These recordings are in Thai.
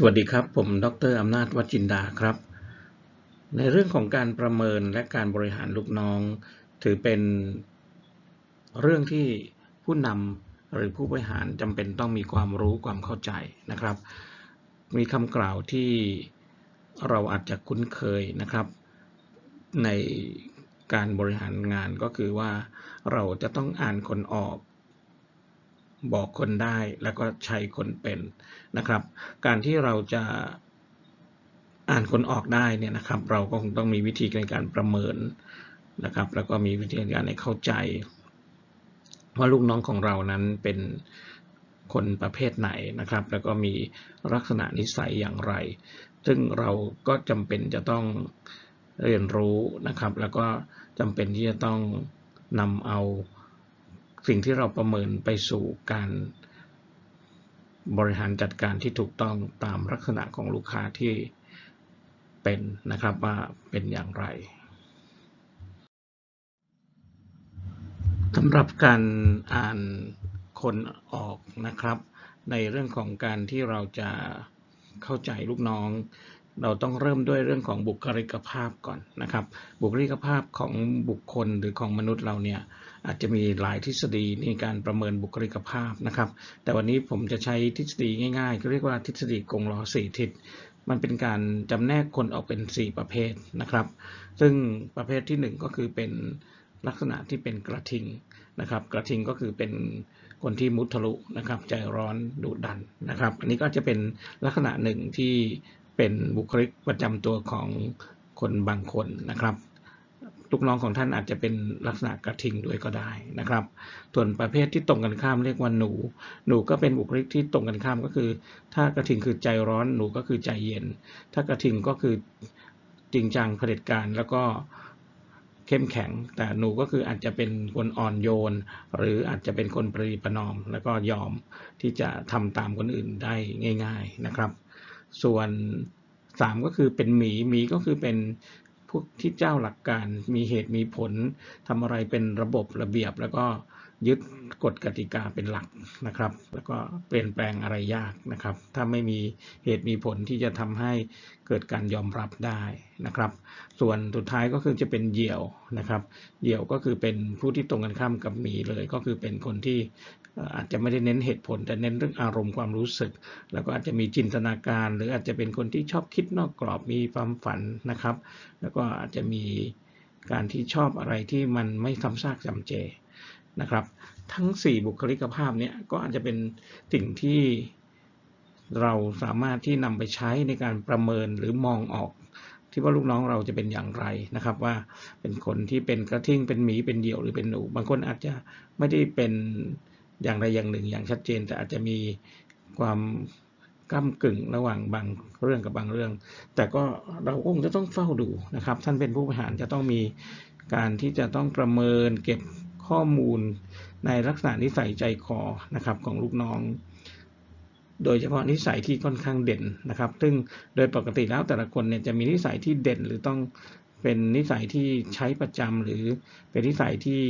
สวัสดีครับ ผมดรอำนาจวัจินดาครับ ในเรื่องของการประเมินและการบริหารลูกน้อง ถือเป็นเรื่องที่ผู้นำหรือผู้บริหารจำเป็นต้องมีความรู้ความเข้าใจนะครับ มีคำกล่าวที่เราอาจจะคุ้นเคยนะครับ ในการบริหารงานก็คือว่าเราจะต้องอ่านคนออก บอกคนได้แล้วก็ใช้คนเป็นนะครับ การที่เราจะอ่านคนออกได้เนี่ยนะครับ เราก็คงต้องมีวิธีในการประเมินนะครับ แล้วก็มีวิธีการในเข้าใจ ว่าลูกน้องของเรานั้นเป็นคนประเภทไหนนะครับ แล้วก็มีลักษณะนิสัยอย่างไร ซึ่งเราก็จำเป็นจะต้องเรียนรู้นะครับ แล้วก็จำเป็นที่จะต้องนำเอา สิ่งที่เราประเมินไปสู่การบริหารจัดการที่ถูกต้องตามลักษณะของลูกค้าที่เป็นนะครับว่าเป็นอย่างไรสำหรับการอ่านคนออกนะครับ ในเรื่องของการที่เราจะเข้าใจลูกน้อง เราต้องเริ่มด้วยเรื่องของบุคลิกภาพก่อนนะครับ บุคลิกภาพของบุคคลหรือของมนุษย์เราเนี่ย อาจจะมีหลายทฤษฎีในการประเมินบุคลิกภาพนะครับ แต่วันนี้ผมจะใช้ทฤษฎีง่ายๆก็เรียกว่าทฤษฎีกงล้อสี่ทิศมันเป็นการจำแนกคนออกเป็น 4 ประเภทนะครับ ซึ่งประเภทที่ 1 ก็คือเป็นลักษณะที่เป็นกระทิงนะครับ กระทิงก็คือเป็นคนที่มุทะลุนะครับใจร้อนดุดันนะครับ อันนี้ก็จะเป็นลักษณะหนึ่งที่เป็นบุคลิกประจำตัวของคนบางคนนะครับ ลูกน้องของท่านอาจจะเป็นลักษณะกระทิงด้วยก็ได้นะครับ ส่วนประเภทที่ตรงกันข้ามเรียกว่าหนู หนูก็เป็นบุคลิกที่ตรงกันข้ามก็คือ ถ้ากระทิงคือใจร้อนหนูก็คือใจเย็น ถ้ากระทิงก็คือจริงจังเผด็จการแล้วก็เข้มแข็ง แต่หนูก็คืออาจจะเป็นคนอ่อนโยน หรืออาจจะเป็นคนปรีประนอม แล้วก็ยอมที่จะทำตามคนอื่นได้ง่าย ๆนะครับ ส่วน3ก็คือเป็นหมีหมีก็คือเป็น พวกที่เจ้าหลักการมีเหตุมีผลทำอะไรเป็นระบบระเบียบแล้วก็ ยึดกฎกติกาเป็นหลักนะครับ แล้วก็เปลี่ยนแปลงอะไรยากนะครับ ถ้าไม่มีเหตุมีผลที่จะทำให้เกิดการยอมรับได้นะครับ ส่วนสุดท้ายก็คือจะเป็นเหยี่ยวนะครับ เหยี่ยวก็คือเป็นผู้ที่ตรงกันข้ามกับมีเลย ก็คือเป็นคนที่อาจจะไม่ได้เน้นเหตุผล แต่เน้นเรื่องอารมณ์ความรู้สึก แล้วก็อาจจะมีจินตนาการ หรืออาจจะเป็นคนที่ชอบคิดนอกกรอบมีความฝันนะครับ แล้วก็อาจจะมีการที่ชอบอะไรที่มันไม่ซ้ำซากจำเจ นะครับ ทั้ง 4 บุคลิกภาพเนี่ยก็อาจจะเป็นสิ่งที่เราสามารถที่นำไปใช้ในการประเมินหรือมองออกที่ว่าลูกน้องเราจะเป็นอย่างไรนะครับ ว่าเป็นคนที่เป็นกระทิงเป็นหมีเป็นเหยี่ยวหรือเป็นหนู บางคนอาจจะไม่ได้เป็นอย่างใดอย่างหนึ่งอย่างชัดเจน แต่อาจจะมีความก้ากึ่งระหว่างบางเรื่องกับบางเรื่อง แต่ก็เราคงจะต้องเฝ้าดูนะครับ ท่านเป็นผู้บริหารจะต้องมีการที่จะต้องประเมินเก็บ ข้อมูลในลักษณะนิสัยใจคอนะครับของลูกน้อง โดยเฉพาะนิสัยที่ค่อนข้างเด่นนะครับ ซึ่งโดยปกติแล้วแต่ละคนเนี่ยจะมีนิสัยที่เด่นหรือต้องเป็นนิสัยที่ใช้ประจำหรือเป็นนิสัยที่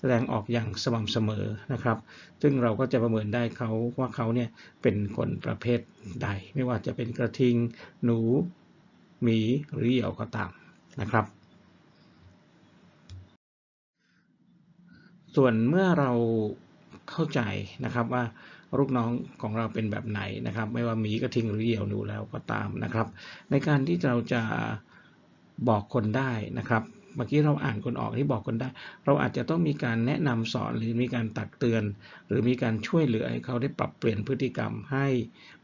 แสดงออกอย่างสม่ำเสมอนะครับ ซึ่งเราก็จะประเมินได้เขาว่าเขาเนี่ยเป็นคนประเภทใด ไม่ว่าจะเป็นกระทิง หนู หมีหรือเหยี่ยวก็ตามนะครับ ส่วนเมื่อเราเข้าใจนะครับว่าลูกน้องของเราเป็นแบบไหนนะครับ ไม่ว่ามีกระทิงหรือเหยี่ยวหนูแล้วก็ตามนะครับ ในการที่เราจะบอกคนได้นะครับเมื่อกี้เราอ่านคนออกที่บอกคนได้ เราอาจจะต้องมีการแนะนำสอนหรือมีการตักเตือน หรือมีการช่วยเหลือให้เขาได้ปรับเปลี่ยนพฤติกรรมให้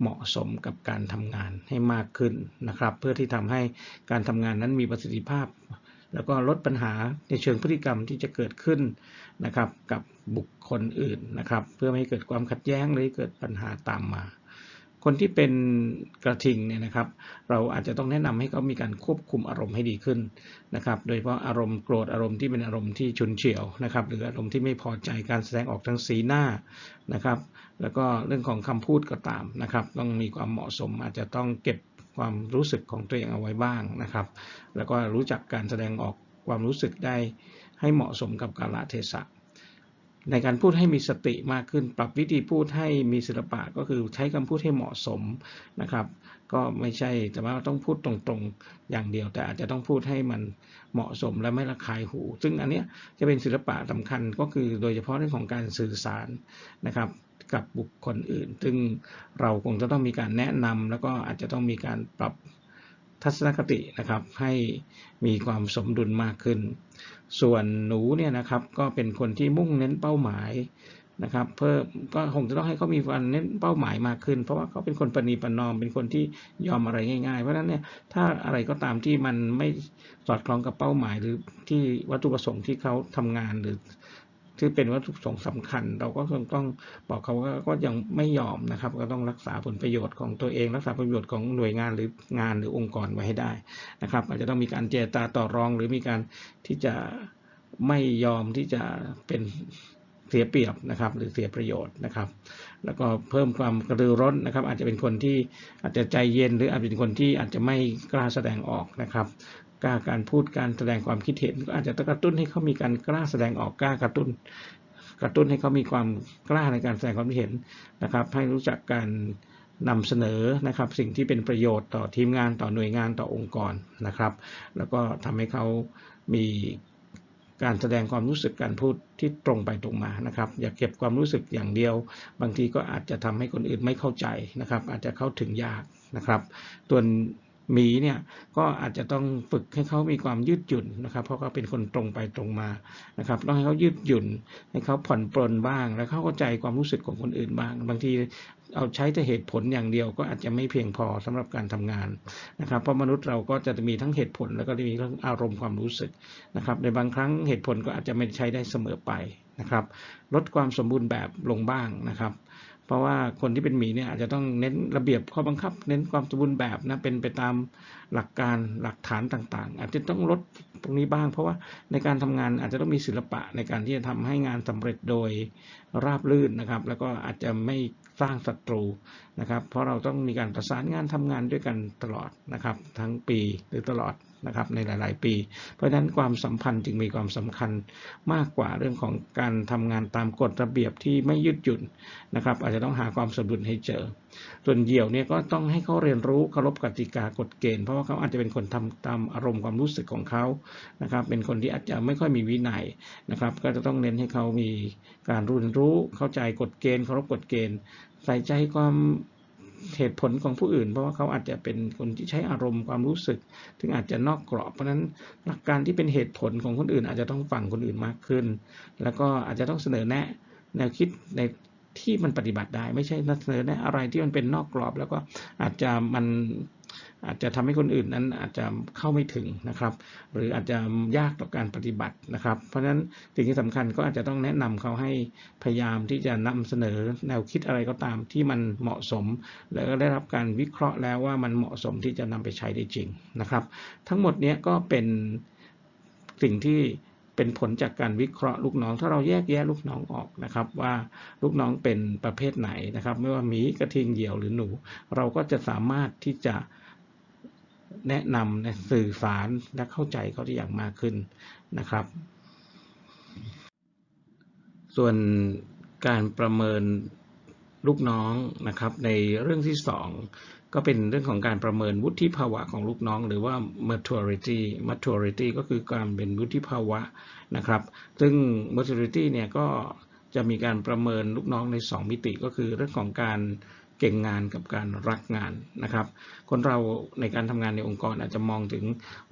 เหมาะสมกับการทำงานให้มากขึ้นนะครับ เพื่อที่ทำให้การทำงานนั้นมีประสิทธิภาพ แล้วก็ลดปัญหาในเชิงพฤติกรรมที่จะเกิดขึ้น นะครับ กับบุคคลอื่นนะครับ เพื่อไม่ให้เกิดความขัดแย้งหรือเกิดปัญหาตามมา คนที่เป็นกระทิงเนี่ยนะครับ เราอาจจะต้องแนะนำให้เขามีการควบคุมอารมณ์ให้ดีขึ้นนะครับ โดยเฉพาะอารมณ์โกรธอารมณ์ที่เป็นอารมณ์ที่ชุนเฉียวนะครับหรืออารมณ์ที่ไม่พอใจการแสดงออกทางสีหน้านะครับ แล้วก็เรื่องของคำพูดก็ตามนะครับ ต้องมีความเหมาะสมอาจจะต้องเก็บความรู้สึกของตัวเองเอาไว้บ้างนะครับ แล้วก็รู้จักการแสดงออกความรู้สึกได้ ให้เหมาะสมกับกาลเทศะ ในการพูดให้มีสติมากขึ้น ปรับวิธีพูดให้มีศิลปะก็คือใช้คำพูดให้เหมาะสมนะครับ ก็ไม่ใช่แต่ว่าต้องพูดตรงๆอย่างเดียว แต่อาจจะต้องพูดให้มันเหมาะสมและไม่ระคายหู ซึ่งอันเนี้ยจะเป็นศิลปะสำคัญก็คือโดยเฉพาะเรื่องของการสื่อสารนะครับกับบุคคลอื่น ซึ่งเราคงจะต้องมีการแนะนำแล้วก็อาจจะต้องมีการปรับ ทัศนคตินะครับให้มีความสมดุลมากขึ้น ส่วนหนูเนี่ยนะครับก็เป็นคนที่มุ่งเน้นเป้าหมายนะครับเพิ่มก็คงจะต้องให้เขามีการเน้นเป้าหมายมากขึ้น เพราะว่าเขาเป็นคนประนีปนอมเป็นคนที่ยอมอะไรง่ายๆ เพราะฉะนั้นเนี่ยถ้าอะไรก็ตามที่มันไม่สอดคล้องกับเป้าหมาย หรือที่วัตถุประสงค์ที่เขาทำงานหรือ ที่เป็นวัตถุประสงค์สำคัญ เราก็คงต้องบอกเขาว่าก็ยังไม่ยอมนะครับ ก็ต้องรักษาผลประโยชน์ของตัวเอง รักษาผลประโยชน์ของหน่วยงานหรืองานหรือองค์กรไว้ให้ได้นะครับ อาจจะต้องมีการเจรจาต่อรอง หรือมีการที่จะไม่ยอมที่จะเป็นเสียเปรียบนะครับ หรือเสียประโยชน์นะครับ แล้วก็เพิ่มความกระตือร้นนะครับ อาจจะเป็นคนที่อาจจะใจเย็นหรืออาจจะเป็นคนที่อาจจะไม่กล้าแสดงออกนะครับ กล้าการพูดการแสดงความคิดเห็น ก็อาจจะกระตุ้นให้เขามีการกล้าแสดงออกกล้ากระตุ้น กระตุ้นให้เขามีความกล้าในการแสดงความคิดเห็นนะครับ ให้รู้จักการนำเสนอนะครับ สิ่งที่เป็นประโยชน์ต่อทีมงานต่อหน่วยงานต่อองค์กรนะครับ แล้วก็ทำให้เขามีการแสดงความรู้สึกการพูดที่ตรงไปตรงมานะครับ อย่าเก็บความรู้สึกอย่างเดียว บางทีก็อาจจะทำให้คนอื่นไม่เข้าใจนะครับ อาจจะเข้าถึงยากนะครับตัว หมีเนี่ยก็อาจจะต้องฝึกให้เขามีความยืดหยุ่นนะครับ เพราะเขาเป็นคนตรงไปตรงมานะครับต้องให้เขายืดหยุ่นให้เขาผ่อนปลนบ้าง แล้วเขาเข้าใจความรู้สึกของคนอื่นบ้าง บางทีเอาใช้แต่เหตุผลอย่างเดียวก็อาจจะไม่เพียงพอสำหรับการทำงานนะครับ เพราะมนุษย์เราก็จะมีทั้งเหตุผลแล้วก็มีทั้งอารมณ์ความรู้สึกนะครับ ในบางครั้งเหตุผลก็อาจจะไม่ใช้ได้เสมอไปนะครับ ลดความสมบูรณ์แบบลงบ้างนะครับ ราะว่าคนที่เป็นหมีเนี่ยอาจจะต้องเน้นระเบียบข้อบังคับ เน้นความสมบูรณ์แบบนะเป็นไปตามหลักการหลักฐานต่างๆ อาจจะต้องลดตรงนี้บ้าง เพราะว่าในการทำงานอาจจะต้องมีศิลปะในการที่จะทำให้งานสำเร็จโดยราบรื่นนะครับ แล้วก็อาจจะไม่สร้างศัตรูนะครับ เพราะเราต้องมีการประสานงานทำงานด้วยกันตลอดนะครับ ทั้งปีหรือตลอด นะครับในหลาย ๆ ปี เพราะฉะนั้นความสัมพันธ์จึงมีความสำคัญมากกว่าเรื่องของการทำงานตามกฎระเบียบที่ไม่ยืดหยุ่นนะครับ อาจจะต้องหาความสมดุลให้เจอ ส่วนเหยี่ยวเนี่ยก็ต้องให้เขาเรียนรู้เคารพกติกากฎเกณฑ์เพราะว่าเขาอาจจะเป็นคนทำตามอารมณ์ความรู้สึกของเขานะครับ เป็นคนที่อาจจะไม่ค่อยมีวินัยนะครับ ก็จะต้องเน้นให้เขามีการรู้รู้เข้าใจกฎเกณฑ์เคารพกฎเกณฑ์ใส่ใจความ เหตุผลของผู้อื่น เพราะว่าเขาอาจจะเป็นคนที่ใช้อารมณ์ความรู้สึก ถึงอาจจะนอกกรอบ เพราะนั้นหลักการที่เป็นเหตุผลของคนอื่น อาจจะต้องฟังคนอื่นมากขึ้น แล้วก็อาจจะต้องเสนอแนะแนวคิดในที่มันปฏิบัติได้ ไม่ใช่เสนอแนะอะไรที่มันเป็นนอกกรอบ แล้วก็อาจจะมัน อาจจะทำให้คนอื่นนั้นอาจจะเข้าไม่ถึงนะครับ หรืออาจจะยากต่อการปฏิบัตินะครับ เพราะฉะนั้นสิ่งที่สำคัญก็อาจจะต้องแนะนำเขาให้พยายามที่จะนำเสนอแนวคิดอะไรก็ตามที่มันเหมาะสม แล้วก็ได้รับการวิเคราะห์แล้วว่ามันเหมาะสมที่จะนำไปใช้ได้จริงนะครับ ทั้งหมดนี้ก็เป็นสิ่งที่เป็นผลจากการวิเคราะห์ลูกน้อง ถ้าเราแยกแยะลูกน้องออกนะครับ ว่าลูกน้องเป็นประเภทไหนนะครับ ไม่ว่าหมีกระทิงเหยี่ยวหรือหนู เราก็จะสามารถที่จะ แนะนำสื่อสารและเข้าใจเขาได้อย่างมากขึ้นนะครับ ส่วนการประเมินลูกน้องนะครับในเรื่องที่สองก็เป็นเรื่องของการประเมินวุฒิภาวะของลูกน้อง หรือว่า maturity maturity ก็คือการเป็นวุฒิภาวะนะครับ ซึ่ง maturity เนี่ยก็จะมีการประเมินลูกน้องใน 2 มิติก็คือเรื่องของการ เก่งงานกับการรักงานนะครับ คนเราในการทำงานในองค์กรอาจจะมองถึง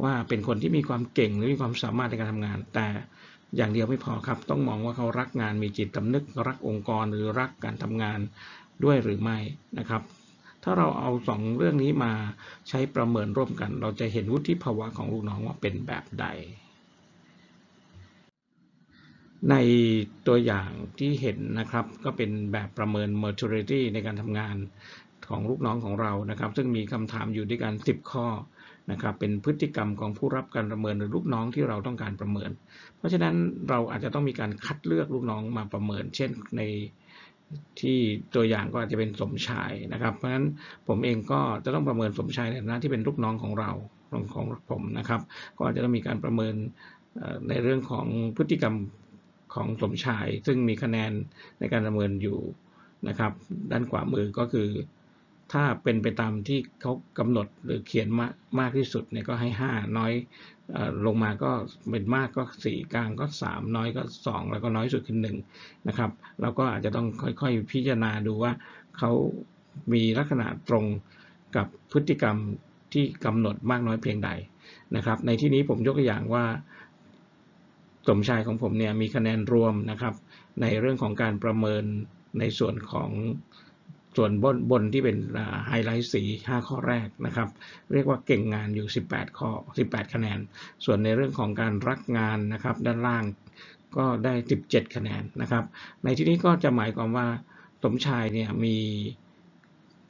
ว่าเป็นคนที่มีความเก่งหรือมีความสามารถในการทำงาน แต่อย่างเดียวไม่พอครับ ต้องมองว่าเขารักงานมีจิตสำนึกรักองค์กรหรือรักการทำงานด้วยหรือไม่นะครับถ้าเราเอาสองเรื่องนี้มาใช้ประเมินร่วมกัน เราจะเห็นวุฒิภาวะของลูกน้องว่าเป็นแบบใด ในตัวอย่างที่เห็นนะครับ ก็เป็นแบบประเมิน maturity ในการทำงานของลูกน้องของเรานะครับ ซึ่งมีคำถามอยู่ด้วยกัน 10 ข้อนะครับ เป็นพฤติกรรมของผู้รับการประเมินหรือลูกน้องที่เราต้องการประเมิน เพราะฉะนั้นเราอาจจะต้องมีการคัดเลือกลูกน้องมาประเมิน เช่นในที่ตัวอย่างก็อาจจะเป็นสมชายนะครับ เพราะฉะนั้นผมเองก็จะต้องประเมินสมชายในฐานะที่เป็นลูกน้องของเราของผมนะครับ ก็อาจจะต้องมีการประเมินในเรื่องของพฤติกรรม ของสมชาย ซึ่งมีคะแนนในการประเมินอยู่นะครับ ด้านขวามือก็คือ ถ้าเป็นไปตามที่เขากำหนดหรือเขียนมากมากที่สุดเนี่ยก็ให้ 5 น้อยอลงมาก็เป็นมากก็ 4 กลางก็ 3 น้อยก็ 2 แล้วก็น้อยสุดคือ1นะครับเราก็อาจจะต้องค่อยๆพิจารณาดูว่าเขามีลักษณะตรงกับพฤติกรรมที่กำหนดมากน้อยเพียงใดนะครับ ในที่นี้ผมยกตัวอย่างว่า สมชายของผมเนี่ยมีคะแนนรวมนะครับ ในเรื่องของการประเมินในส่วนของส่วนบนบนที่เป็นไฮไลท์สี 5 ข้อแรกนะครับ เรียกว่าเก่งงานอยู่ 18 ข้อ 18 คะแนน ส่วนในเรื่องของการรักงานนะครับ ด้านล่างก็ได้ 17 คะแนนนะครับ ในที่นี้ก็จะหมายความว่าสมชายเนี่ยมี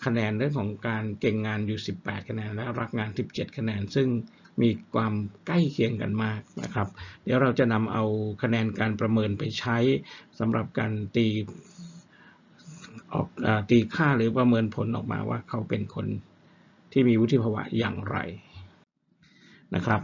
คะแนนเรื่องของการเก่งงานอยู่ 18 คะแนน และรักงาน 17 คะแนน ซึ่ง มีความใกล้เคียงกันมากนะครับ เดี๋ยวเราจะนำเอาคะแนนการประเมินไปใช้สำหรับการตีออกอตีค่าหรือประเมินผลออกมาว่าเขาเป็นคนที่มีวุฒิภาวะอย่างไรนะครับ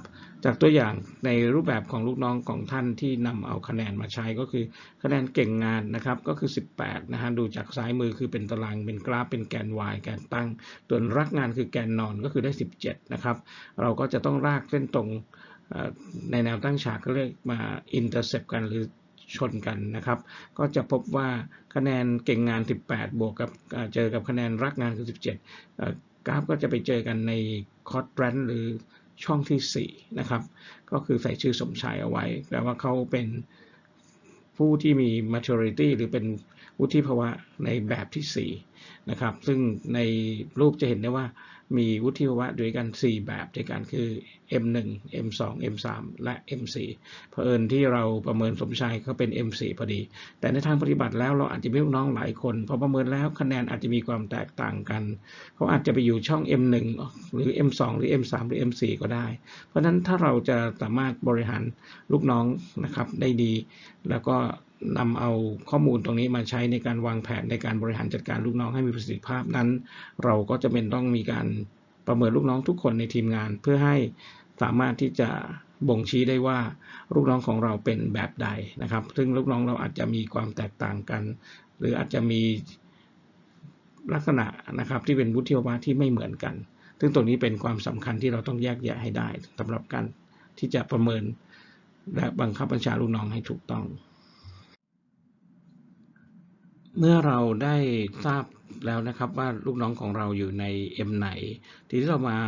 จากตัวอย่างในรูปแบบของลูกน้องของท่านที่นำเอาคะแนนมาใช้ก็คือคะแนนเก่งงานนะครับก็คือ 18นะฮะดูจากซ้ายมือคือเป็นตารางเป็นกราฟเป็นแกน y แกนตั้งส่วนรักงานคือแกนนอนก็คือได้ 17นะครับเราก็จะต้องรากเส้นตรงในแนวตั้งฉากก็เรียกมาอินเตอร์เซปกันหรือชนกันนะครับ ก็จะพบว่าคะแนนเก่งงาน 18 บวกกับเจอกับคะแนนรักงานคือ 17กราฟก็จะไปเจอกันในคอร์ดแรนหรือ ช่องที่4นะครับ ก็คือใส่ชื่อสมชายเอาไว้ แปลว่าเขาเป็นผู้ที่มี maturity หรือเป็นวุฒิภาวะในแบบที่4นะครับ ซึ่งในรูปจะเห็นได้ว่า มีวุฒิภาวะด้วยกัน 4 แบบด้วยกันคือ M1 M2 M3 และ M4 เผอิญที่เราประเมินสมชายเขาเป็น M4 พอดี แต่ในทางปฏิบัติแล้วเราอาจจะมีลูกน้องหลายคนพอประเมินแล้วคะแนนอาจจะมีความแตกต่างกัน เขาอาจจะไปอยู่ช่อง M1 หรือ M2 หรือ M3 หรือ M4 ก็ได้ เพราะฉะนั้นถ้าเราจะสามารถบริหารลูกน้องนะครับได้ดี แล้วก็ นำเอาข้อมูลตรงนี้มาใช้ในการวางแผนในการบริหารจัดการลูกน้องให้มีประสิทธิภาพนั้น เราก็จะเป็นต้องมีการประเมินลูกน้องทุกคนในทีมงาน เพื่อให้สามารถที่จะบ่งชี้ได้ว่าลูกน้องของเราเป็นแบบใดนะครับ ซึ่งลูกน้องเราอาจจะมีความแตกต่างกัน หรืออาจจะมีลักษณะนะครับที่เป็นวุฒิภาวะที่ไม่เหมือนกัน ซึ่งตรงนี้เป็นความสำคัญที่เราต้องแยกแยะให้ได้สำหรับการที่จะประเมินและบังคับบัญชาลูกน้องให้ถูกต้อง เมื่อเราได้ทราบแล้วนะครับว่าลูกน้องของเราอยู่ใน M ไหน ทีนี้เรามา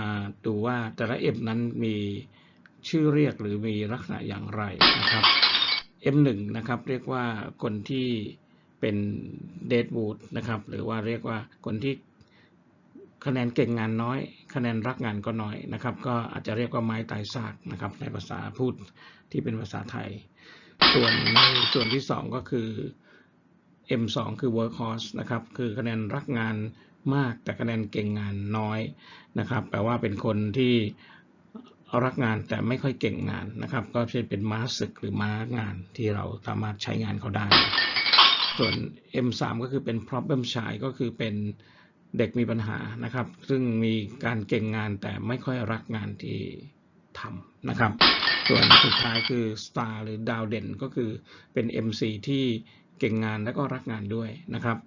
ดูว่าแต่ละ M นั้นมีชื่อเรียกหรือมีลักษณะอย่างไรนะครับ M1 นะครับเรียกว่าคนที่เป็น deadwood นะครับหรือว่าเรียกว่าคนที่คะแนนเก่งงานน้อย คะแนนรักงานก็น้อยนะครับ ก็อาจจะเรียกว่าไม้ตายซากนะครับ ในภาษาพูดที่เป็นภาษาไทย ส่วนในส่วนที่ 2 ก็คือ M2 คือ workhorse นะครับ คือคะแนนรักงานมากแต่คะแนนเก่งงานน้อยนะครับ แปลว่าเป็นคนที่รักงานแต่ไม่ค่อยเก่งงานนะครับ ก็เช่นเป็นม้าศึกหรือม้างานที่เราสามารถใช้งานเขาได้ ส่วน M3 ก็คือเป็น problem child ก็คือเป็นเด็กมีปัญหานะครับ ซึ่งมีการเก่งงานแต่ไม่ค่อยรักงานที่ทำนะครับ ส่วนสุดท้ายคือ star หรือดาวเด่นก็คือเป็น MC ที่ เก่งงานและก็รักงานด้วยนะครับ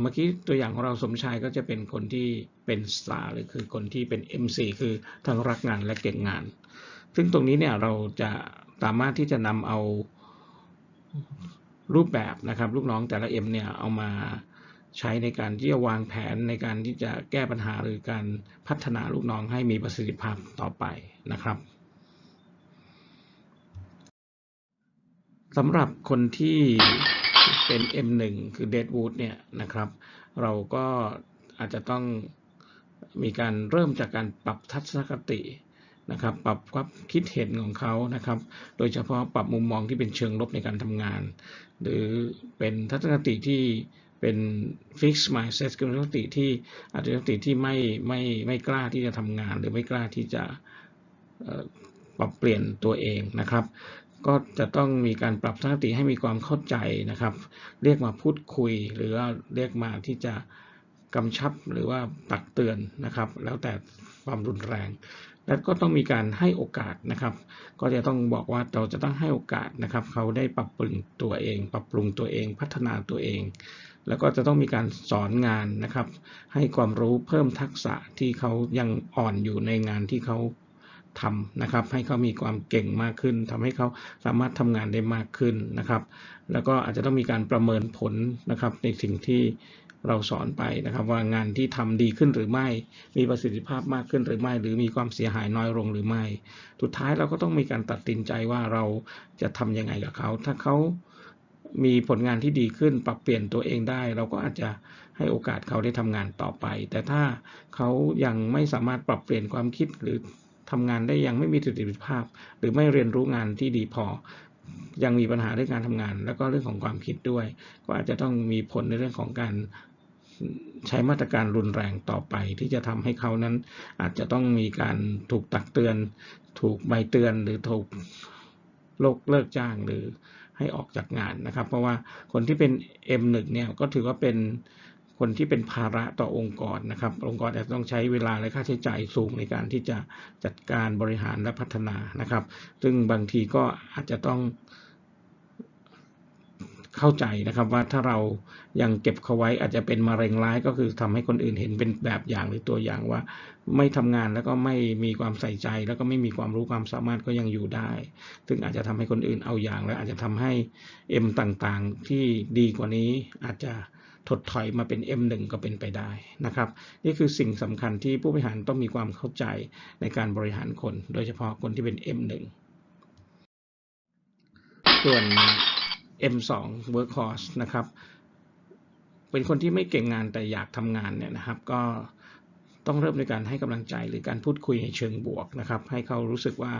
เมื่อกี้ตัวอย่างของเราสมชายก็จะเป็นคนที่เป็นสตาร์หรือคือคนที่เป็น MC คือทั้งรักงานและเก่งงาน ซึ่งตรงนี้เนี่ยเราจะสามารถที่จะนำเอารูปแบบนะครับ ลูกน้องแต่ละ M เนี่ยเอามาใช้ในการที่จะวางแผนในการที่จะแก้ปัญหาหรือการพัฒนาลูกน้องให้มีประสิทธิภาพต่อไปนะครับสำหรับคนที่ เป็น M1 คือ Deadwood เนี่ยนะครับ เราก็อาจจะต้องมีการเริ่มจากการปรับทัศนคตินะครับ ปรับความคิดเห็นของเขานะครับ โดยเฉพาะปรับมุมมองที่เป็นเชิงลบในการทำงาน หรือเป็นทัศนคติที่เป็น fixed mindset คือทัศนคติที่อาจจะทัศนคติที่ไม่ไม่ไม่กล้าที่จะทำงาน หรือไม่กล้าที่จะปรับเปลี่ยนตัวเองนะครับ ก็จะต้องมีการปรับทัศนคติให้มีความเข้าใจนะครับ เรียกมาพูดคุย หรือเรียกมาที่จะกำชับหรือว่าตักเตือนนะครับ แล้วแต่ความรุนแรง แล้วก็ต้องมีการให้โอกาสนะครับ ก็จะต้องบอกว่าเราจะต้องให้โอกาสนะครับ เขาได้ปรับปรุงตัวเอง ปรับปรุงตัวเอง พัฒนาตัวเอง แล้วก็จะต้องมีการสอนงานนะครับ ให้ความรู้เพิ่มทักษะที่เขายังอ่อนอยู่ในงานที่เขา ทำนะครับ ให้เขามีความเก่งมากขึ้นทำให้เขาสามารถทำงานได้มากขึ้นนะครับ แล้วก็อาจจะต้องมีการประเมินผลนะครับในสิ่งที่เราสอนไปนะครับ ว่างานที่ทำดีขึ้นหรือไม่ มีประสิทธิภาพมากขึ้นหรือไม่ หรือมีความเสียหายน้อยลงหรือไม่ สุดท้ายเราก็ต้องมีการตัดสินใจว่าเราจะทำยังไงกับเขา ถ้าเขามีผลงานที่ดีขึ้นปรับเปลี่ยนตัวเองได้ เราก็อาจจะให้โอกาสเขาได้ทำงานต่อไป แต่ถ้าเขายังไม่สามารถปรับเปลี่ยนความคิดหรือ ทำงานได้ยังไม่มีประสิทธิภาพ หรือไม่เรียนรู้งานที่ดีพอ ยังมีปัญหาเรื่องการทำงาน แล้วก็เรื่องของความคิดด้วย ก็อาจจะต้องมีผลในเรื่องของการใช้มาตรการรุนแรงต่อไป ที่จะทำให้เขานั้น อาจจะต้องมีการถูกตักเตือน ถูกใบเตือนหรือถูกโลกเลิกจ้างหรือให้ออกจากงานนะครับ เพราะว่าคนที่เป็น M1 เนี่ยก็ถือว่าเป็น คนที่เป็นภาระต่อองค์กรนะครับ องค์กรอาจจะต้องใช้เวลาและค่าใช้จ่ายสูงในการที่จะจัดการบริหารและพัฒนานะครับ ซึ่งบางทีก็อาจจะต้องเข้าใจนะครับว่าถ้าเรายังเก็บเขาไว้อาจจะเป็นมะเร็งร้ายก็คือทำให้คนอื่นเห็นเป็นแบบอย่างหรือตัวอย่างว่า ไม่ทำงานแล้วก็ไม่มีความใส่ใจ แล้วก็ไม่มีความรู้ความสามารถก็ยังอยู่ได้ ซึ่งอาจจะทำให้คนอื่นเอาอย่าง และอาจจะทำให้ M ต่างๆ ที่ดีกว่านี้อาจจะ ถดถอยมาเป็น M1 ก็เป็นไปได้นะครับ นี่คือสิ่งสำคัญที่ผู้บริหารต้องมีความเข้าใจในการบริหารคน โดยเฉพาะคนที่เป็น M1 ส่วน M2 Workhorse นะครับ เป็นคนที่ไม่เก่งงานแต่อยากทำงานเนี่ยนะครับ ก็ ต้องเริ่มในการให้กำลังใจหรือการพูดคุยในเชิงบวกนะครับ ให้เขารู้สึกว่า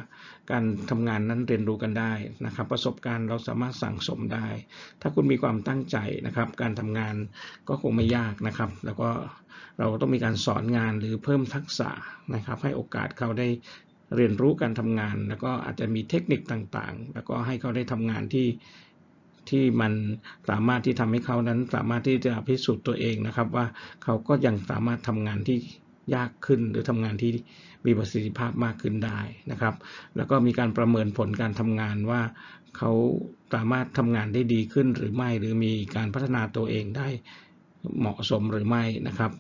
การทำงานนั้นเรียนรู้กันได้นะครับ ประสบการณ์เราสามารถสั่งสมได้ ถ้าคุณมีความตั้งใจนะครับ การทำงานก็คงไม่ยากนะครับ แล้วก็เราต้องมีการสอนงานหรือเพิ่มทักษะนะครับ ให้โอกาสเขาได้เรียนรู้การทำงาน แล้วก็อาจจะมีเทคนิคต่างๆ แล้วก็ให้เขาได้ทำงานที่ที่มันสามารถที่ทำให้เขานั้นสามารถที่จะพิสูจน์ตัวเองนะครับ ว่าเขาก็ยังสามารถทำงานที่ ยากขึ้น หรือทำงานที่มีประสิทธิภาพมากขึ้นได้นะครับ แล้วก็มีการประเมินผลการทำงานว่าเขาสามารถทำงานได้ดีขึ้นหรือไม่ หรือมีการพัฒนาตัวเองได้เหมาะสมหรือไม่นะครับ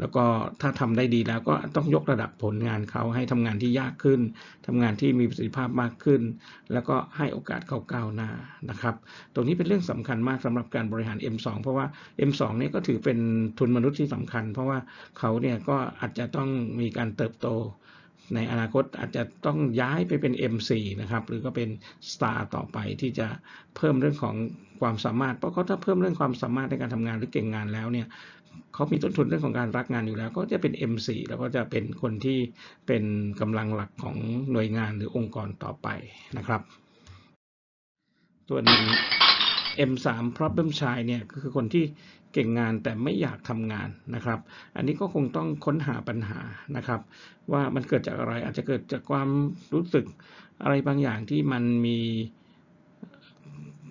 แล้วก็ถ้าทำได้ดีแล้วก็ต้องยกระดับผลงานเขาให้ทำงานที่ยากขึ้นทำงานที่มีประสิทธิภาพมากขึ้น แล้วก็ให้โอกาสเขาก้าวหน้านะครับ ตรงนี้เป็นเรื่องสำคัญมากสำหรับการบริหาร M2 เพราะว่า M2 เนี่ยก็ถือเป็นทุนมนุษย์ที่สำคัญ เพราะว่าเขาเนี่ยก็อาจจะต้องมีการเติบโต ในอนาคตอาจจะต้องย้ายไปเป็น M4 นะครับ หรือก็เป็น Star ต่อไปที่จะเพิ่มเรื่องของความสามารถ เพราะเขาถ้าเพิ่มเรื่องความสามารถในการทำงานหรือเก่งงานแล้วเนี่ยเขามีต้นทุนเรื่องของการรักงานอยู่แล้ว ก็จะเป็น M4 แล้วก็จะเป็นคนที่เป็นกำลังหลักของหน่วยงานหรือองค์กรต่อไปนะครับส่วน M3 Problem Child เนี่ยก็คือคนที่ เก่งงานแต่ไม่อยากทำงานนะครับ อันนี้ก็คงต้องค้นหาปัญหานะครับ ว่ามันเกิดจากอะไรอาจจะเกิดจากความรู้สึกอะไรบางอย่างที่มันมี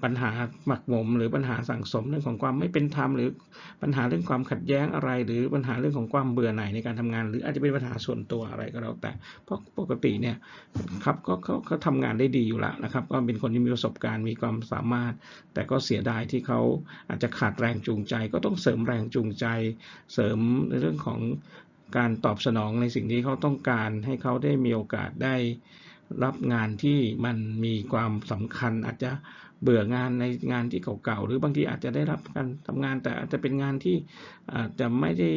ปัญหาหมักหมม หรือปัญหาสั่งสมเรื่องของความไม่เป็นธรรมหรือปัญหาเรื่องความขัดแย้งอะไร หรือปัญหาเรื่องของความเบื่อหน่ายในการทำงาน หรืออาจจะเป็นปัญหาส่วนตัวอะไรก็แล้วแต่ เพราะปกติเนี่ยครับก็เขาเขาทำงานได้ดีอยู่แล้วนะครับ ก็เป็นคนที่มีประสบการณ์มีความสามารถ แต่ก็เสียดายที่เขาอาจจะขาดแรงจูงใจ ก็ต้องเสริมแรงจูงใจ เสริมในเรื่องของการตอบสนองในสิ่งที่เขาต้องการให้เขาได้มีโอกาสได้ รับงานที่มันมีความสำคัญ อาจจะเบื่องานในงานที่เก่าๆหรือบางทีอาจจะได้รับการทำงาน แต่อาจจะเป็นงานที่อาจจะไม่ได้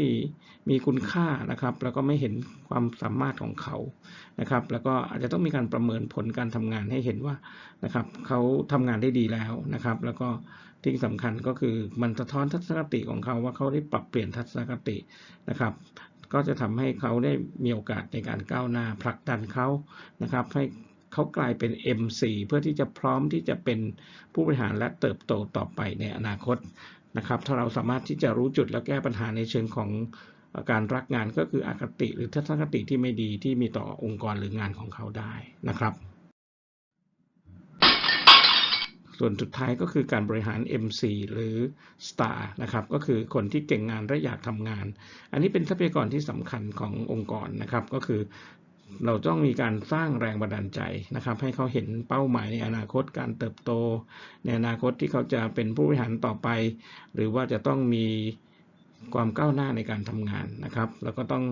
มีคุณค่านะครับ แล้วก็ไม่เห็นความสามารถของเขานะครับ แล้วก็อาจจะต้องมีการประเมินผลการทำงานให้เห็นว่านะครับเขาทำงานได้ดีแล้วนะครับ แล้วก็ที่สำคัญก็คือมันสะท้อนทัศนคติของเขาว่าเขาได้ปรับเปลี่ยนทัศนคตินะครับ ก็จะทำให้เขาได้มีโอกาสในการก้าวหน้าผลักดันเขานะครับ ให้เขากลายเป็น M4 เพื่อที่จะพร้อมที่จะเป็นผู้บริหารและเติบโตต่อไปในอนาคตนะครับ ถ้าเราสามารถที่จะรู้จุดและแก้ปัญหาในเชิงของการรักงานก็คืออคติหรือทัศนคติที่ไม่ดีที่มีต่อองค์กรหรืองานของเขาได้นะครับ ส่วนสุดท้ายก็คือการบริหาร MC หรือ Star นะครับ ก็คือคนที่เก่งงานและอยากทำงาน อันนี้เป็นทรัพยากรที่สำคัญขององค์กรนะครับ ก็คือเราต้องมีการสร้างแรงบันดาลใจนะครับ ให้เขาเห็นเป้าหมายในอนาคตการเติบโต ในอนาคตที่เขาจะเป็นผู้บริหารต่อไป หรือว่าจะต้องมีความก้าวหน้าในการทำงานนะครับ แล้วก็ต้อง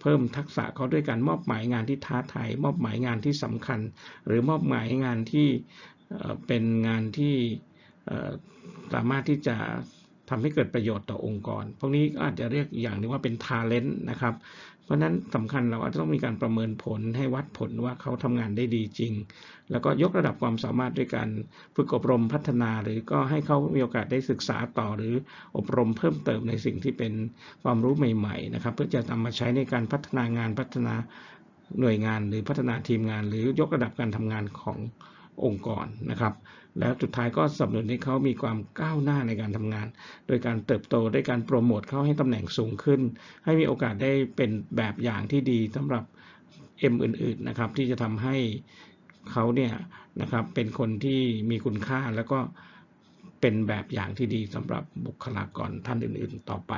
เพิ่มทักษะเขาด้วยการมอบหมายงานที่ท้าทายมอบหมายงานที่สำคัญ หรือมอบหมายงานที่ เป็นงานที่สามารถที่จะทำให้เกิดประโยชน์ต่อองค์กร พวกนี้ก็อาจจะเรียกอย่างหนึงว่าเป็น talent นะครับ เพราะฉะนั้นสำคัญเราอาจจะต้องมีการประเมินผลให้วัดผลว่าเขาทำงานได้ดีจริง แล้วก็ยกระดับความสามารถด้วยการฝึกอบรมพัฒนา หรือก็ให้เขามีโอกาสได้ศึกษาต่อหรืออบรมเพิ่มเติมในสิ่งที่เป็นความรู้ใหม่ๆนะครับ เพื่อจะนำมาใช้ในการพัฒนางานพัฒนาหน่วยงาน หรือพัฒนาทีมงาน หรือยกระดับการทำงานของ องค์กรนะครับ แล้วสุดท้ายก็สนับสนุนให้เขามีความก้าวหน้าในการทำงาน โดยการเติบโตด้วยการโปรโมทเขาให้ตำแหน่งสูงขึ้น ให้มีโอกาสได้เป็นแบบอย่างที่ดีสำหรับ M อื่นๆนะครับที่จะทำให้เขาเนี่ยนะครับเป็นคนที่มีคุณค่าแล้วก็เป็นแบบอย่างที่ดีสำหรับบุคลากรท่านอื่น ๆ ต่อไป